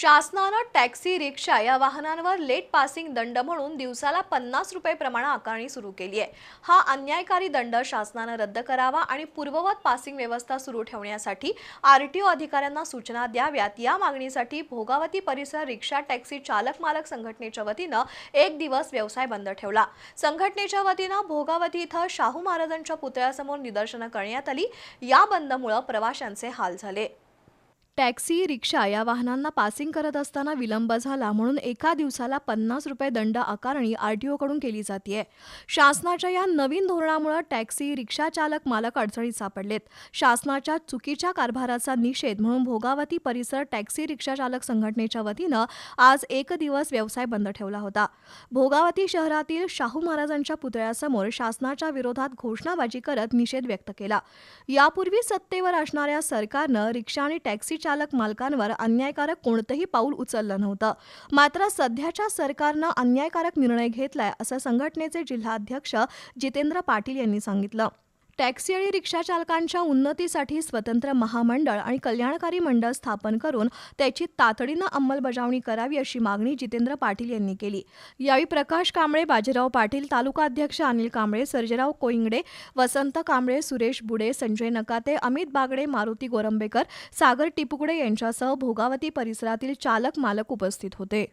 शासनानं टॅक्सी रिक्षा या वाहनांवर लेट पासिंग दंड म्हणून दिवसाला पन्नास रुपये प्रमाण आकारणी सुरू केली आहे. हा अन्यायकारी दंड शासनानं रद्द करावा आणि पूर्ववत पासिंग व्यवस्था सुरू ठेवण्यासाठी आर टी ओ अधिकाऱ्यांना सूचना द्याव्यात. या मागणीसाठी भोगावती परिसर रिक्षा टॅक्सी चालक मालक संघटनेच्या वतीनं एक दिवस व्यवसाय बंद ठेवला. संघटनेच्या वतीनं भोगावती इथं शाहू महाराजांच्या पुतळ्यासमोर निदर्शनं करण्यात आली. या बंदमुळं प्रवाशांचे हाल झाले. टॅक्सी रिक्षा या वाहनांना पासिंग करत असताना विलंब झाला म्हणून एका दिवसाला पन्नास रुपये दंड आकारणी आरटीओकडून केली जाते शासनाच्या या नवीन धोरणामुळे टॅक्सी रिक्षा चालक मालक अडचणीत सापडलेत. शासनाच्या चुकीच्या कारभाराचा निषेध म्हणून भोगावती परिसर टॅक्सी रिक्षा चालक संघटनेच्या वतीनं आज एक दिवस व्यवसाय बंद ठेवला होता. भोगावती शहरातील शाहू महाराजांच्या पुतळ्यासमोर शासनाच्या विरोधात घोषणाबाजी करत निषेध व्यक्त केला. यापूर्वी सत्तेवर असणाऱ्या सरकारनं रिक्षा आणि टॅक्सी चालक मालकांवर अन्यायकारक कोणतंही पाऊल उचललं नव्हतं. मात्र सध्याच्या सरकारनं अन्यायकारक निर्णय घेतलाय असं संघटनेचे जिल्हाध्यक्ष जितेंद्र पाटील यांनी सांगितलं. टॅक्सी आणि रिक्षा चालकांच्या उन्नतीसाठी स्वतंत्र महामंडळ आणि कल्याणकारी मंडळ स्थापन करून त्याची तातडीनं अंमलबजावणी करावी अशी मागणी जितेंद्र पाटील यांनी केली. यावेळी प्रकाश कांबळे बाजीराव पाटील तालुका अध्यक्ष अनिल कांबळे सर्जेराव कोइंगडे वसंत कांबळे सुरेश बुडे संजय नकाते अमित बागडे मारुती गोरंबेकर सागर टिपुगडे यांच्यासह भोगावती परिसरातील चालक मालक उपस्थित होते.